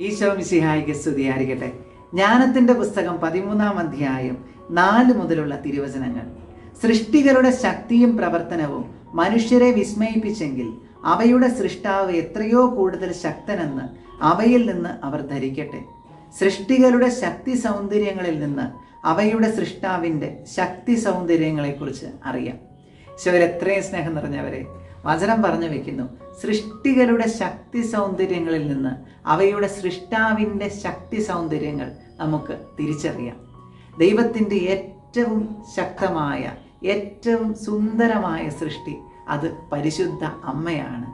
ഈശോ മിശിഹായിക്ക് സ്തുതിയായിരിക്കട്ടെ ജ്ഞാനത്തിന്റെ പുസ്തകം പതിമൂന്നാം അധ്യായം നാല് മുതലുള്ള തിരുവചനങ്ങൾ. സൃഷ്ടികളുടെ ശക്തിയും പ്രവർത്തനവും മനുഷ്യരെ വിസ്മയിപ്പിച്ചെങ്കിൽ അവയുടെ സൃഷ്ടാവ് എത്രയോ കൂടുതൽ ശക്തനെന്ന് അവയിൽ നിന്ന് അവർ ധരിക്കട്ടെ. സൃഷ്ടികളുടെ ശക്തി സൗന്ദര്യങ്ങളിൽ നിന്ന് അവയുടെ സൃഷ്ടാവിന്റെ ശക്തി സൗന്ദര്യങ്ങളെക്കുറിച്ച് അറിയാം. ശിവരെത്രയും സ്നേഹം നിറഞ്ഞവരെ വചനം പറഞ്ഞു വെക്കുന്നു. സൃഷ്ടികളുടെ ശക്തി സൗന്ദര്യങ്ങളിൽ നിന്ന് അവയുടെ സൃഷ്ടാവിന്റെ ശക്തി സൗന്ദര്യങ്ങൾ നമുക്ക് തിരിച്ചറിയാം. ദൈവത്തിന്റെ ഏറ്റവും ശക്തമായ ഏറ്റവും സുന്ദരമായ സൃഷ്ടി അത് പരിശുദ്ധ അമ്മയാണ്.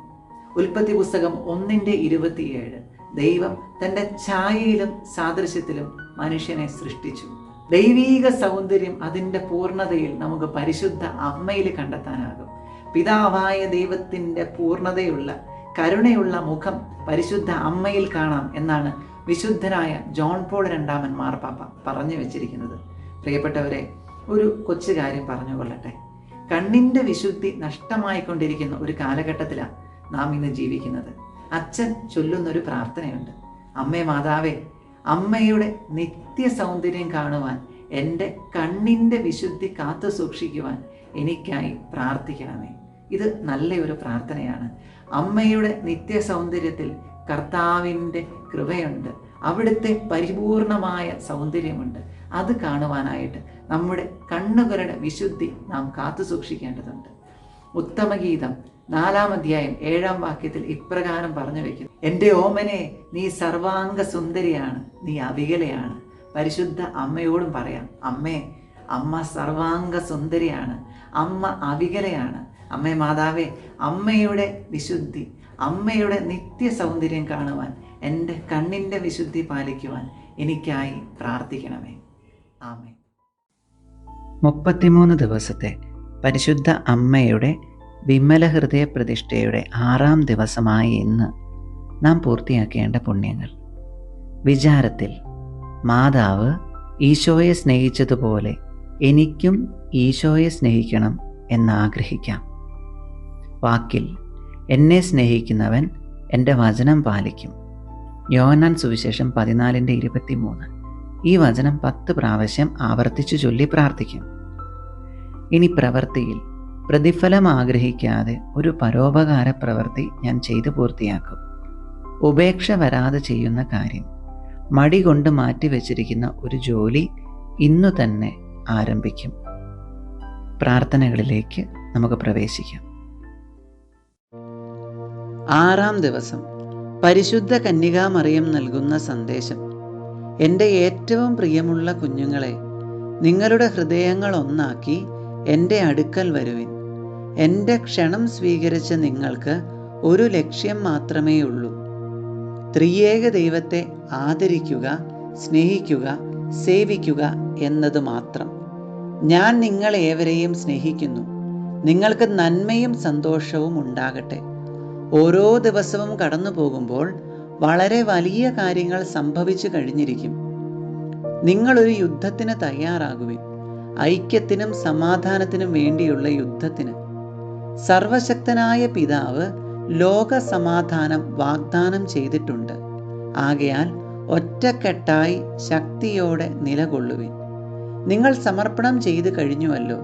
ഉൽപ്പത്തി പുസ്തകം ഒന്നിന്റെ ഇരുപത്തിയേഴ്. ദൈവം തന്റെ ഛായയിലും സാദൃശ്യത്തിലും മനുഷ്യനെ സൃഷ്ടിച്ചു. ദൈവീക സൗന്ദര്യം അതിന്റെ പൂർണതയിൽ നമുക്ക് പരിശുദ്ധ അമ്മയിൽ കണ്ടെത്താനാകും. പിതാവായ ദൈവത്തിന്റെ പൂർണതയുള്ള കരുണയുള്ള മുഖം പരിശുദ്ധ അമ്മയിൽ കാണാം എന്നാണ് വിശുദ്ധനായ ജോൺ പോൾ രണ്ടാമൻ മാർപ്പാപ്പ പറഞ്ഞു വെച്ചിരിക്കുന്നത്. പ്രിയപ്പെട്ടവരെ ഒരു കൊച്ചു കാര്യം പറഞ്ഞു പറഞ്ഞുകൊള്ളട്ടെ കണ്ണിന്റെ വിശുദ്ധി നഷ്ടമായിക്കൊണ്ടിരിക്കുന്ന ഒരു കാലഘട്ടത്തിലാണ് നാം ഇന്ന് ജീവിക്കുന്നത്. അച്ഛൻ ചൊല്ലുന്നൊരു പ്രാർത്ഥനയുണ്ട്. അമ്മേ മാതാവേ അമ്മയുടെ നിത്യ സൗന്ദര്യം കാണുവാൻ എന്റെ കണ്ണിന്റെ വിശുദ്ധി കാത്തു സൂക്ഷിക്കുവാൻ എനിക്കായി പ്രാർത്ഥിക്കണമേ. ഇത് നല്ലൊരു പ്രാർത്ഥനയാണ്. അമ്മയുടെ നിത്യ സൗന്ദര്യത്തിൽ കർത്താവിന്റെ കൃപയുണ്ട്. അവിടുത്തെ പരിപൂർണമായ സൗന്ദര്യമുണ്ട്. അത് കാണുവാനായിട്ട് നമ്മുടെ കണ്ണുകളുടെ വിശുദ്ധി നാം കാത്തു സൂക്ഷിക്കേണ്ടതുണ്ട്. ഉത്തമഗീതം നാലാം അധ്യായം ഏഴാം വാക്യത്തിൽ ഇപ്രകാരം പറഞ്ഞു വെക്കുന്നു. എന്റെ ഓമനെ നീ സർവാംഗ സുന്ദരിയാണ് നീ അവികലയാണ്. പരിശുദ്ധ അമ്മയോടും പറയാം അമ്മേ അമ്മ സർവാംഗ സുന്ദരിയാണ് അമ്മ അവികലയാണ്. അമ്മേ മാതാവേ അമ്മയുടെ വിശുദ്ധി അമ്മയുടെ നിത്യ സൗന്ദര്യം കാണുവാൻ എന്റെ കണ്ണിന്റെ വിശുദ്ധി പാലിക്കുവാൻ എനിക്കായി പ്രാർത്ഥിക്കണമേ. ആമേ മുപ്പത്തിമൂന്ന് ദിവസത്തെ പരിശുദ്ധ അമ്മയുടെ വിമല ഹൃദയ പ്രതിഷ്ഠയുടെ ആറാം ദിവസമായ ഇന്ന് നാം പൂർത്തിയാക്കേണ്ട പുണ്യങ്ങൾ. വിചാരത്തിൽ മാതാവ് ഈശോയെ സ്നേഹിച്ചതുപോലെ എനിക്കും ഈശോയെ സ്നേഹിക്കണം എന്നാഗ്രഹിക്കാം. വാക്കിൽ എന്നെ സ്നേഹിക്കുന്നവൻ എന്റെ വചനം പാലിക്കും. യോഹന്നാൻ സുവിശേഷം പതിനാലിന്റെ ഇരുപത്തി മൂന്ന് ഈ വചനം പത്ത് പ്രാവശ്യം ആവർത്തിച്ചു ചൊല്ലി പ്രാർത്ഥിക്കും. ഇനി പ്രവൃത്തിയിൽ പ്രതിഫലം ആഗ്രഹിക്കാതെ ഒരു പരോപകാര പ്രവൃത്തി ഞാൻ ചെയ്തു പൂർത്തിയാക്കും. ഉപേക്ഷ വരാതെ ചെയ്യുന്ന കാര്യം മടി കൊണ്ട് മാറ്റി മാറ്റിവെച്ചിരിക്കുന്ന ഒരു ജോലി ഇന്നു തന്നെ ആരംഭിക്കും. പ്രാർത്ഥനകളിലേക്ക് നമുക്ക് പ്രവേശിക്കാം. ആറാം ദിവസം പരിശുദ്ധ കന്യകാമറിയം നൽകുന്ന സന്ദേശം. എന്റെ ഏറ്റവും പ്രിയമുള്ള കുഞ്ഞുങ്ങളെ നിങ്ങളുടെ ഹൃദയങ്ങൾ ഒന്നാക്കി എന്റെ അടുക്കൽ വരുവിൻ. എന്റെ ക്ഷണം സ്വീകരിച്ച നിങ്ങൾക്ക് ഒരു ലക്ഷ്യം മാത്രമേ ഉള്ളൂ. ത്രിയേക ദൈവത്തെ ആദരിക്കുക സ്നേഹിക്കുക സേവിക്കുക എന്നത് മാത്രം. ഞാൻ നിങ്ങളേവരെയും സ്നേഹിക്കുന്നു. നിങ്ങൾക്ക് നന്മയും സന്തോഷവും ഉണ്ടാകട്ടെ. ഓരോ ദിവസവും കടന്നു പോകുമ്പോൾ വളരെ വലിയ കാര്യങ്ങൾ സംഭവിച്ചു കഴിഞ്ഞിരിക്കും. നിങ്ങളൊരു യുദ്ധത്തിന് തയ്യാറാകുവിൻ. ഐക്യത്തിനും സമാധാനത്തിനും വേണ്ടിയുള്ള യുദ്ധത്തിന്. സർവശക്തനായ പിതാവ് ലോക സമാധാനം വാഗ്ദാനം ചെയ്തിട്ടുണ്ട്. ആകയാൽ ഒറ്റക്കെട്ടായി ശക്തിയോടെ നിലകൊള്ളുവിൻ. നിങ്ങൾ സമർപ്പണം ചെയ്തു കഴിഞ്ഞുവല്ലോ.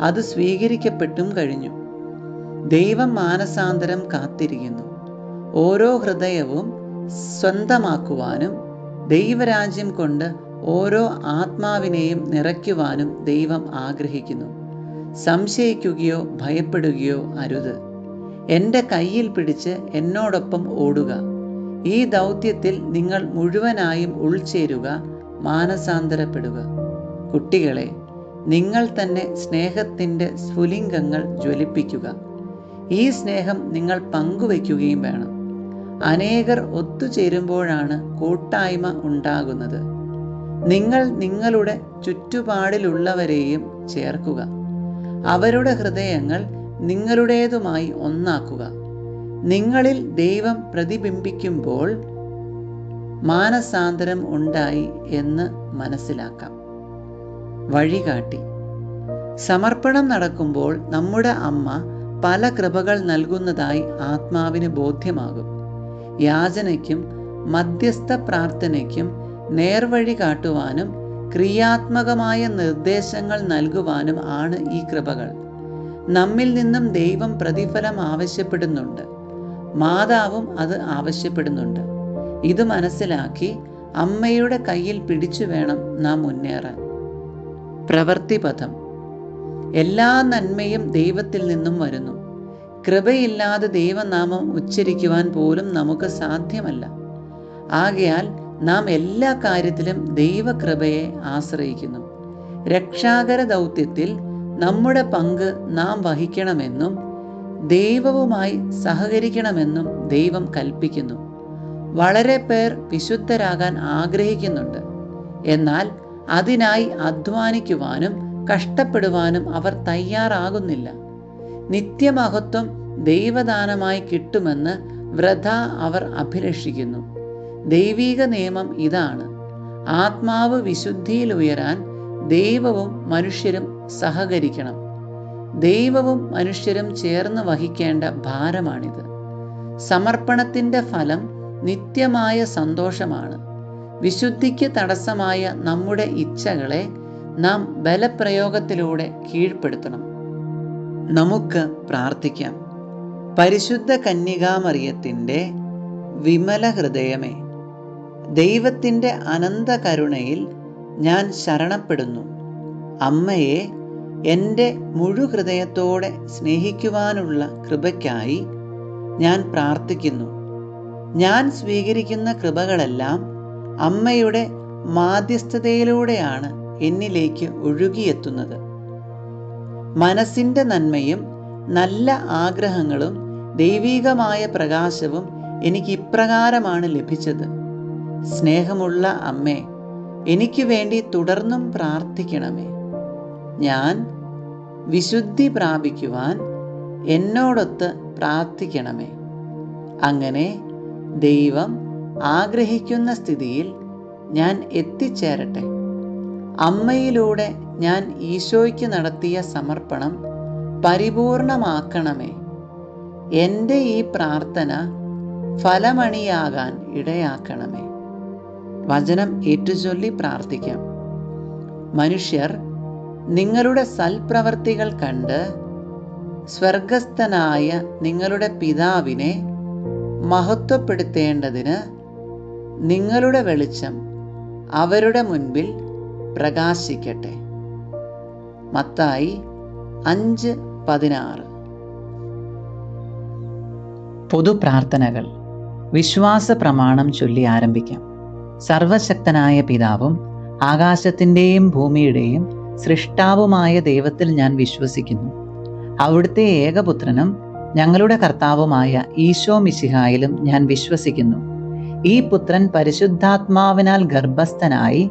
അത് സ്വീകരിക്കപ്പെട്ടും കഴിഞ്ഞു. ദൈവം മാനസാന്തരം കാത്തിരിക്കുന്നു. ഓരോ ഹൃദയവും സ്വന്തമാക്കുവാനും ദൈവരാജ്യം കൊണ്ട് ഓരോ ആത്മാവിനെയും നിറയ്ക്കുവാനും ദൈവം ആഗ്രഹിക്കുന്നു. സംശയിക്കുകയോ ഭയപ്പെടുകയോ അരുത്. എന്റെ കയ്യിൽ പിടിച്ച് എന്നോടൊപ്പം ഓടുക. ഈ ദൗത്യത്തിൽ നിങ്ങൾ മുഴുവനായും ഉൾച്ചേരുക മാനസാന്തരപ്പെടുക. കുട്ടികളെ നിങ്ങൾ തന്നെ സ്നേഹത്തിന്റെ സ്ഫുലിംഗങ്ങൾ ജ്വലിപ്പിക്കുക. ഈ സ്നേഹം നിങ്ങൾ പങ്കുവയ്ക്കുകയും വേണം. അനേകർ ഒത്തുചേരുമ്പോഴാണ് കൂട്ടായ്മ ഉണ്ടാകുന്നത്. നിങ്ങൾ നിങ്ങളുടെ ചുറ്റുപാടിലുള്ളവരെയും ചേർക്കുക. അവരുടെ ഹൃദയങ്ങൾ നിങ്ങളുടേതുമായി ഒന്നാക്കുക. നിങ്ങളിൽ ദൈവം പ്രതിബിംബിക്കുമ്പോൾ മാനസാന്തരം ഉണ്ടായി എന്ന് മനസ്സിലാക്കാം. വഴികാട്ടി. സമർപ്പണം നടക്കുമ്പോൾ നമ്മുടെ അമ്മ പല കൃപകൾ നൽകുന്നതായി ആത്മാവിന് ബോധ്യമാകും. യാചനയ്ക്കും മധ്യസ്ഥ പ്രാർത്ഥനയ്ക്കും നേർവഴി കാട്ടുവാനും ക്രിയാത്മകമായ നിർദ്ദേശങ്ങൾ നൽകുവാനും ആണ് ഈ കൃപകൾ. നമ്മിൽ നിന്നും ദൈവം പ്രതിഫലം ആവശ്യപ്പെടുന്നുണ്ട്. മാതാവും അത് ആവശ്യപ്പെടുന്നുണ്ട്. ഇത് മനസ്സിലാക്കി അമ്മയുടെ കയ്യിൽ പിടിച്ചു വേണം നാം മുന്നേറാൻ. പ്രവൃത്തിപഥം. എല്ലാ നന്മയും ദൈവത്തിൽ നിന്നും വരുന്നു. കൃപയില്ലാതെ ദൈവനാമം ഉച്ചരിക്കുവാൻ പോലും നമുക്ക് സാധ്യമല്ല. ആകയാൽ നാം എല്ലാ കാര്യത്തിലും ദൈവകൃപയെ ആശ്രയിക്കുന്നു. രക്ഷാകര ദൗത്യത്തിൽ നമ്മുടെ പങ്ക് നാം വഹിക്കണമെന്നും ദൈവവുമായി സഹകരിക്കണമെന്നും ദൈവം കൽപ്പിക്കുന്നു. വളരെ പേർ വിശുദ്ധരാകാൻ ആഗ്രഹിക്കുന്നുണ്ട്. എന്നാൽ അതിനായി അധ്വാനിക്കുവാനും കഷ്ടപ്പെടുവാനും അവർ തയ്യാറാകുന്നില്ല. നിത്യമഹത്വം ദൈവദാനമായി കിട്ടുമെന്ന് വ്രത അവർ അഭിലഷിക്കുന്നു. ദൈവീക നിയമം ഇതാണ്. ആത്മാവ് വിശുദ്ധിയിൽ ഉയരാൻ ദൈവവും മനുഷ്യരും സഹകരിക്കണം. ദൈവവും മനുഷ്യരും ചേർന്ന് വഹിക്കേണ്ട ഭാരമാണിത്. സമർപ്പണത്തിന്റെ ഫലം നിത്യമായ സന്തോഷമാണ്. വിശുദ്ധിക്ക് തടസ്സമായ നമ്മുടെ ഇച്ഛകളെ നാം ബലപ്രയോഗത്തിലൂടെ കീഴ്പ്പെടുത്തണം. നമുക്ക് പ്രാർത്ഥിക്കാം. പരിശുദ്ധ കന്യകാമറിയത്തിന്റെ വിമല ഹൃദയമേ ദൈവത്തിന്റെ അനന്ത കരുണയിൽ ഞാൻ ശരണപ്പെടുന്നു. അമ്മയെ എന്റെ മുഴുഹൃദയത്തോടെ സ്നേഹിക്കുവാനുള്ള കൃപയ്ക്കായി ഞാൻ പ്രാർത്ഥിക്കുന്നു. ഞാൻ സ്വീകരിക്കുന്ന കൃപകളെല്ലാം അമ്മയുടെ മാധ്യസ്ഥതയിലൂടെയാണ് എന്നിലേക്ക് ഒഴുകിയെത്തുന്നത്. മനസ്സിന്റെ നന്മയും നല്ല ആഗ്രഹങ്ങളും ദൈവീകമായ പ്രകാശവും എനിക്ക് ഇപ്രകാരമാണ് ലഭിച്ചത്. സ്നേഹമുള്ള അമ്മേ എനിക്ക് വേണ്ടി തുടർന്നും പ്രാർത്ഥിക്കണമേ. ഞാൻ വിശുദ്ധി പ്രാപിക്കുവാൻ എന്നോടൊത്ത് പ്രാർത്ഥിക്കണമേ. അങ്ങനെ ദൈവം ആഗ്രഹിക്കുന്ന സ്ഥിതിയിൽ ഞാൻ എത്തിച്ചേരട്ടെ. അമ്മയിലൂടെ ഞാൻ ഈശോയ്ക്ക് നടത്തിയ സമർപ്പണം പരിപൂർണമാക്കണമേ. എന്റെ ഈ പ്രാർത്ഥന ഫലമണിയാകാൻ ഇടയാക്കണമേ. വചനം ഏറ്റുചൊല്ലി പ്രാർത്ഥിക്കാം. മനുഷ്യർ നിങ്ങളുടെ സൽപ്രവർത്തികൾ കണ്ട് സ്വർഗസ്ഥനായ നിങ്ങളുടെ പിതാവിനെ മഹത്വപ്പെടുത്തേണ്ടതിന് നിങ്ങളുടെ വെളിച്ചം അവരുടെ മുൻപിൽ പ്രകാശിക്കട്ടെ. മത്തായി അഞ്ച് പതിനാറ്. പൊതുപ്രാർത്ഥനകൾ. വിശ്വാസ പ്രമാണം ചൊല്ലി ആരംഭിക്കാം. സർവശക്തനായ പിതാവും ആകാശത്തിന്റെയും ഭൂമിയുടെയും സൃഷ്ടാവുമായ ദൈവത്തിൽ ഞാൻ വിശ്വസിക്കുന്നു. അവിടുത്തെ ഏകപുത്രനും ഞങ്ങളുടെ കർത്താവുമായ ഈശോ മിശിഹായിലും ഞാൻ വിശ്വസിക്കുന്നു. ഈ പുത്രൻ പരിശുദ്ധാത്മാവിനാൽ ഗർഭസ്ഥനായി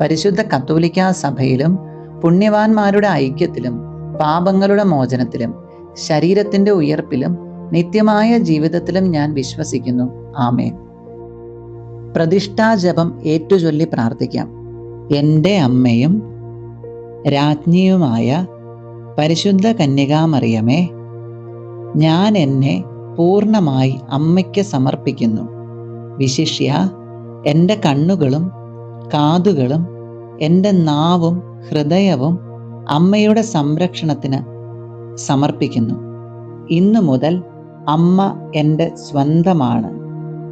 പരിശുദ്ധ കത്തോലിക്ക സഭയിലും പുണ്യവാന്മാരുടെ ഐക്യത്തിലും പാപങ്ങളുടെ മോചനത്തിലും ശരീരത്തിന്റെ ഉയർപ്പിലും നിത്യമായ ജീവിതത്തിലും ഞാൻ വിശ്വസിക്കുന്നു. ആമേൻ. പ്രതിഷ്ഠാജപം ഏറ്റുചൊല്ലി പ്രാർത്ഥിക്കാം. എന്റെ അമ്മയും രാജ്ഞിയുമായ പരിശുദ്ധ കന്യകാമറിയമേ ഞാൻ എന്നെ പൂർണമായി അമ്മയ്ക്ക് സമർപ്പിക്കുന്നു. വിശിഷ്യ എന്റെ കണ്ണുകളും കാതുകളും എന്റെ നാവും ഹൃദയവും അമ്മയുടെ സംരക്ഷണത്തിന് സമർപ്പിക്കുന്നു. ഇന്നു മുതൽ അമ്മ എന്റെ സ്വന്തമാണ്.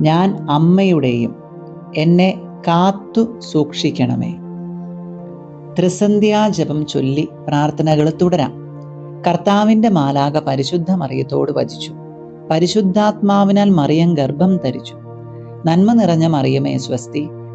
ഞാൻ അമ്മയുടെയും എന്നെ കാത്തു സൂക്ഷിക്കണമേ. ത്രിസന്ധ്യാജപം ചൊല്ലി പ്രാർത്ഥനകൾ തുടരാം. കർത്താവിന്റെ മാലാക പരിശുദ്ധ മറിയത്തോട് വചിച്ചു. പരിശുദ്ധാത്മാവിനാൽ മറിയം ഗർഭം ധരിച്ചു. നന്മ നിറഞ്ഞ മറിയമേ സ്വസ്തി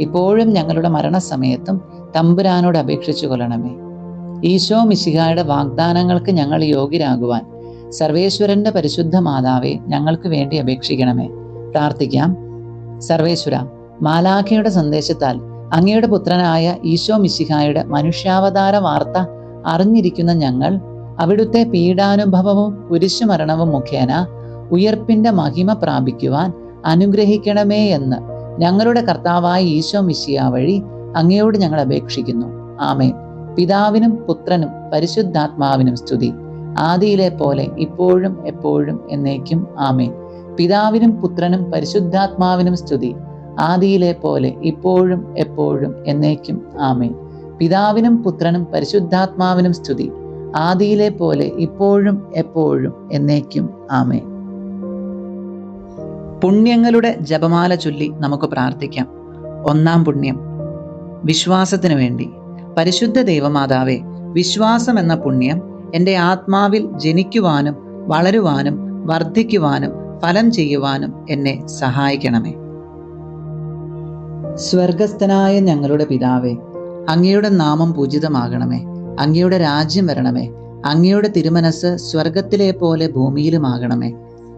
ഇപ്പോഴും ഞങ്ങളുടെ മരണസമയത്തും തമ്പുരാനോട് അപേക്ഷിച്ചു കൊള്ളണമേ. ഈശോ മിശിഹായുടെ വാഗ്ദാനങ്ങൾക്ക് ഞങ്ങൾ യോഗ്യരാകുവാൻ സർവേശ്വരന്റെ പരിശുദ്ധ മാതാവെ ഞങ്ങൾക്ക് വേണ്ടി അപേക്ഷിക്കണമേ. പ്രാർത്ഥിക്കാം. സർവേശ്വര മാലാഖയുടെ സന്ദേശത്താൽ അങ്ങയുടെ പുത്രനായ ഈശോ മിശിഹായുടെ മനുഷ്യാവതാര വാർത്ത അറിഞ്ഞിരിക്കുന്ന ഞങ്ങൾ അവിടുത്തെ പീഡാനുഭവവും കുരിശുമരണവും മുഖേന ഉയർപ്പിന്റെ മഹിമ പ്രാപിക്കുവാൻ അനുഗ്രഹിക്കണമേ എന്ന് ഞങ്ങളുടെ കർത്താവായ ഈശോ മിശിയ വഴി അങ്ങയോട് ഞങ്ങൾ അപേക്ഷിക്കുന്നു. ആമേൻ. പിതാവിനും പുത്രനും പരിശുദ്ധാത്മാവിനും സ്തുതി. ആദിയിലെ പോലെ ഇപ്പോഴും എപ്പോഴും എന്നേക്കും ആമേൻ. പിതാവിനും പുത്രനും പരിശുദ്ധാത്മാവിനും സ്തുതി. ആദിയിലെ പോലെ ഇപ്പോഴും എപ്പോഴും എന്നേക്കും ആമേൻ. പിതാവിനും പുത്രനും പരിശുദ്ധാത്മാവിനും സ്തുതി. ആദിയിലെ പോലെ ഇപ്പോഴും എപ്പോഴും എന്നേക്കും ആമേൻ. പുണ്യങ്ങളുടെ ജപമാല ചൊല്ലി നമുക്ക് പ്രാർത്ഥിക്കാം. ഒന്നാം പുണ്യം. വിശ്വാസത്തിനു വേണ്ടി. പരിശുദ്ധ ദൈവമാതാവേ വിശ്വാസം എന്ന പുണ്യം എന്റെ ആത്മാവിൽ ജനിക്കുവാനും വളരുവാനും വർദ്ധിക്കുവാനും ഫലം ചെയ്യുവാനും എന്നെ സഹായിക്കണമേ. സ്വർഗസ്ഥനായ ഞങ്ങളുടെ പിതാവേ അങ്ങയുടെ നാമം പൂജിതമാകണമേ. അങ്ങയുടെ രാജ്യം വരണമേ. അങ്ങയുടെ തിരുമനസ് സ്വർഗത്തിലെ പോലെ ഭൂമിയിലുമാകണമേ.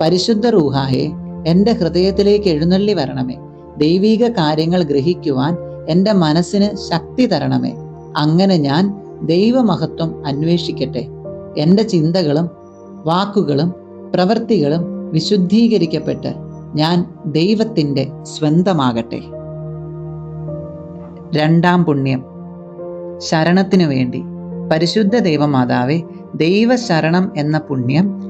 പരിശുദ്ധ റൂഹായെ എന്റെ ഹൃദയത്തിലേക്ക് എഴുന്നള്ളി വരണമേ. ദൈവീക കാര്യങ്ങൾ ഗ്രഹിക്കുവാൻ എന്റെ മനസ്സിന് ശക്തി തരണമേ. അങ്ങനെ ഞാൻ ദൈവമഹത്വം അന്വേഷിക്കട്ടെ. എന്റെ ചിന്തകളും വാക്കുകളും പ്രവൃത്തികളും വിശുദ്ധീകരിക്കപ്പെട്ട് ഞാൻ ദൈവത്തിന്റെ സ്വന്തമാകട്ടെ. രണ്ടാം പുണ്യം. ശരണത്തിനു വേണ്ടി. പരിശുദ്ധ ദൈവമാതാവെ ദൈവശരണം എന്ന പുണ്യം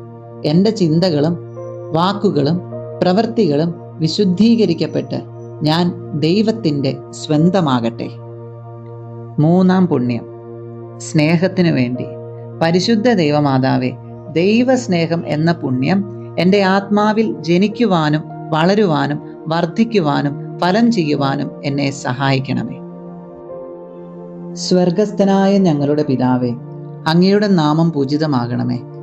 എന്റെ ചിന്തകളും വാക്കുകളും പ്രവൃത്തികളും വിശുദ്ധീകരിക്കപ്പെട്ട് ഞാൻ ദൈവത്തിന്റെ സ്വന്തമാകട്ടെ. മൂന്നാം പുണ്യം. സ്നേഹത്തിനു വേണ്ടി. പരിശുദ്ധ ദൈവമാതാവെ ദൈവസ്നേഹം എന്ന പുണ്യം എന്റെ ആത്മാവിൽ ജനിക്കുവാനും വളരുവാനും വർദ്ധിക്കുവാനും ഫലം ചെയ്യുവാനും എന്നെ സഹായിക്കണമേ. സ്വർഗസ്ഥനായ ഞങ്ങളുടെ പിതാവേ അങ്ങയുടെ നാമം പൂജിതമാകണമേ.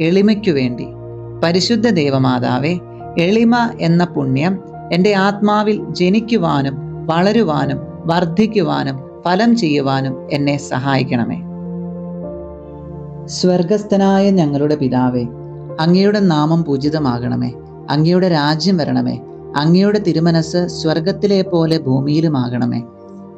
എളിമയ്ക്കു വേണ്ടി. പരിശുദ്ധ ദേവമാതാവേ എളിമ എന്ന പുണ്യം എന്റെ ആത്മാവിൽ ജനിക്കുവാനും വളരുവാനും വർദ്ധിക്കുവാനും ഫലം ചെയ്യുവാനും എന്നെ സഹായിക്കണമേ. സ്വർഗസ്ഥനായ ഞങ്ങളുടെ പിതാവേ അങ്ങയുടെ നാമം പൂജിതമാകണമേ. അങ്ങയുടെ രാജ്യം വരണമേ. അങ്ങയുടെ തിരുമനസ് സ്വർഗത്തിലെ പോലെ ഭൂമിയിലുമാകണമേ.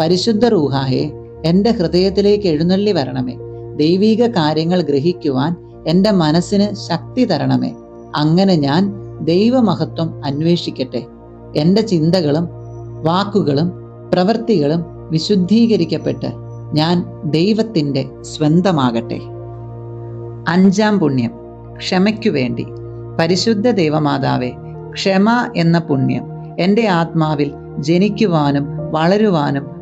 പരിശുദ്ധ റൂഹായെ എന്റെ ഹൃദയത്തിലേക്ക് എഴുന്നള്ളി വരണമേ. ദൈവീക കാര്യങ്ങൾ ഗ്രഹിക്കുവാൻ എന്റെ മനസ്സിന് ശക്തി തരണമേ. അങ്ങനെ ഞാൻ ദൈവമഹത്വം അന്വേഷിക്കട്ടെ. എന്റെ ചിന്തകളും വാക്കുകളും പ്രവൃത്തികളും വിശുദ്ധീകരിക്കപ്പെട്ട് ഞാൻ ദൈവത്തിന്റെ സ്വന്തമാകട്ടെ. അഞ്ചാം പുണ്യം. ക്ഷമയ്ക്കു വേണ്ടി. പരിശുദ്ധ ദൈവമാതാവെ ക്ഷമ എന്ന പുണ്യം എന്റെ ആത്മാവിൽ ജനിക്കുവാനും വളരുവാനും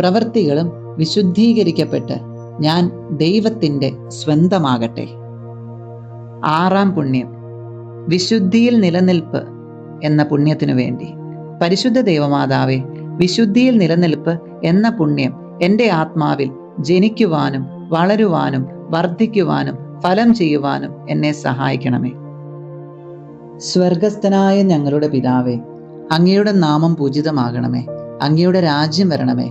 പ്രവൃത്തികളും വിശുദ്ധീകരിക്കപ്പെട്ട് ഞാൻ ദൈവത്തിന്റെ സ്വന്തമാകട്ടെ. ആറാം പുണ്യം. വിശുദ്ധിയിൽ നിലനിൽപ്പ് എന്ന പുണ്യത്തിനു വേണ്ടി. പരിശുദ്ധ ദൈവമാതാവെ വിശുദ്ധിയിൽ നിലനിൽപ്പ് എന്ന പുണ്യം എന്റെ ആത്മാവിൽ ജനിക്കുവാനും വളരുവാനും വർദ്ധിക്കുവാനും ഫലം ചെയ്യുവാനും എന്നെ സഹായിക്കണമേ. സ്വർഗസ്ഥനായ ഞങ്ങളുടെ പിതാവേ അങ്ങയുടെ നാമം പൂജിതമാകണമേ. അങ്ങയുടെ രാജ്യം വരണമേ.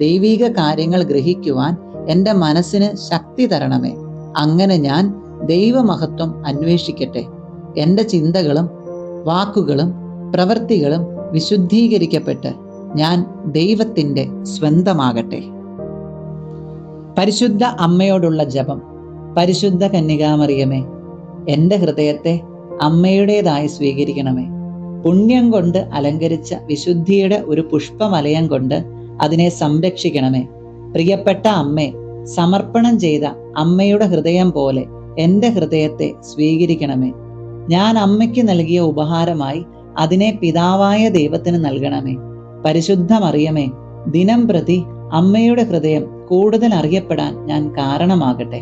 ദൈവീക കാര്യങ്ങൾ ഗ്രഹിക്കുവാൻ എന്റെ മനസ്സിന് ശക്തി തരണമേ. അങ്ങനെ ഞാൻ ദൈവമഹത്വം അന്വേഷിക്കട്ടെ. എന്റെ ചിന്തകളും വാക്കുകളും പ്രവൃത്തികളും വിശുദ്ധീകരിക്കപ്പെട്ട് ഞാൻ ദൈവത്തിന്റെ സ്വന്തമാകട്ടെ. പരിശുദ്ധ അമ്മയോടുള്ള ജപം. പരിശുദ്ധ കന്യകാമറിയമേ എന്റെ ഹൃദയത്തെ അമ്മയുടേതായി സ്വീകരിക്കണമേ. പുണ്യം കൊണ്ട് അലങ്കരിച്ച വിശുദ്ധിയുടെ ഒരു പുഷ്പമലയം കൊണ്ട് അതിനെ സംരക്ഷിക്കണമേ. പ്രിയപ്പെട്ട അമ്മേ സമർപ്പണം ചെയ്ത അമ്മയുടെ ഹൃദയം പോലെ എന്റെ ഹൃദയത്തെ സ്വീകരിക്കണമേ. ഞാൻ അമ്മയ്ക്ക് നൽകിയ ഉപഹാരമായി അതിനെ പിതാവായ ദൈവത്തിന് നൽകണമേ. പരിശുദ്ധ മറിയമേ ദിനം പ്രതി അമ്മയുടെ ഹൃദയം കൂടുതൽ അറിയപ്പെടാൻ ഞാൻ കാരണമാകട്ടെ.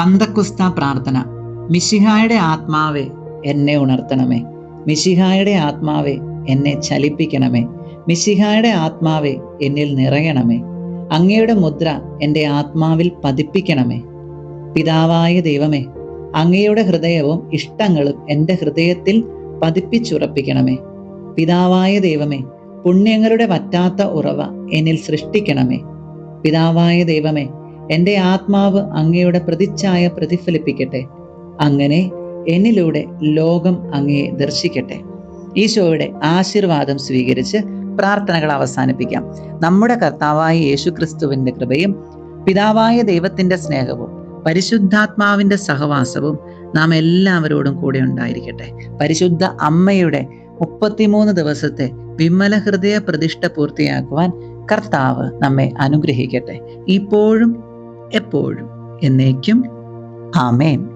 പന്തക്കുസ്ത പ്രാർത്ഥന. മിശിഹായുടെ ആത്മാവെ എന്നെ ഉണർത്തണമേ. മിശിഹായുടെ ആത്മാവെ എന്നെ ചലിപ്പിക്കണമേ. മിശിഹായുടെ ആത്മാവെ എന്നിൽ നിറയണമേ. അങ്ങയുടെ മുദ്ര എന്റെ ആത്മാവിൽ പതിപ്പിക്കണമേ. പിതാവായ ദൈവമേ അങ്ങയുടെ ഹൃദയവും ഇഷ്ടങ്ങളും എന്റെ ഹൃദയത്തിൽ പതിപ്പിച്ചുറപ്പിക്കണമേ. പിതാവായ ദൈവമേ പുണ്യങ്ങളുടെ വറ്റാത്ത ഉറവ എന്നിൽ സൃഷ്ടിക്കണമേ. പിതാവായ ദൈവമേ എന്റെ ആത്മാവ് അങ്ങയുടെ പ്രതിച്ഛായ പ്രതിഫലിപ്പിക്കട്ടെ. അങ്ങനെ എന്നിലൂടെ ലോകം അങ്ങയെ ദർശിക്കട്ടെ. ഈശോയുടെ ആശീർവാദം സ്വീകരിച്ച് പ്രാർത്ഥനകൾ അവസാനിപ്പിക്കാം. നമ്മുടെ കർത്താവായ യേശു യേശുക്രിസ്തുവിന്റെ കൃപയും പിതാവായ ദൈവത്തിന്റെ സ്നേഹവും പരിശുദ്ധാത്മാവിന്റെ സഹവാസവും നാം എല്ലാവരോടും കൂടെ ഉണ്ടായിരിക്കട്ടെ. പരിശുദ്ധ അമ്മയുടെ മുപ്പത്തിമൂന്ന് ദിവസത്തെ വിമല ഹൃദയ പ്രതിഷ്ഠ പൂർത്തിയാക്കുവാൻ കർത്താവ് നമ്മെ അനുഗ്രഹിക്കട്ടെ. ഇപ്പോഴും എപ്പോഴും എന്നേക്കും. ആമേൻ.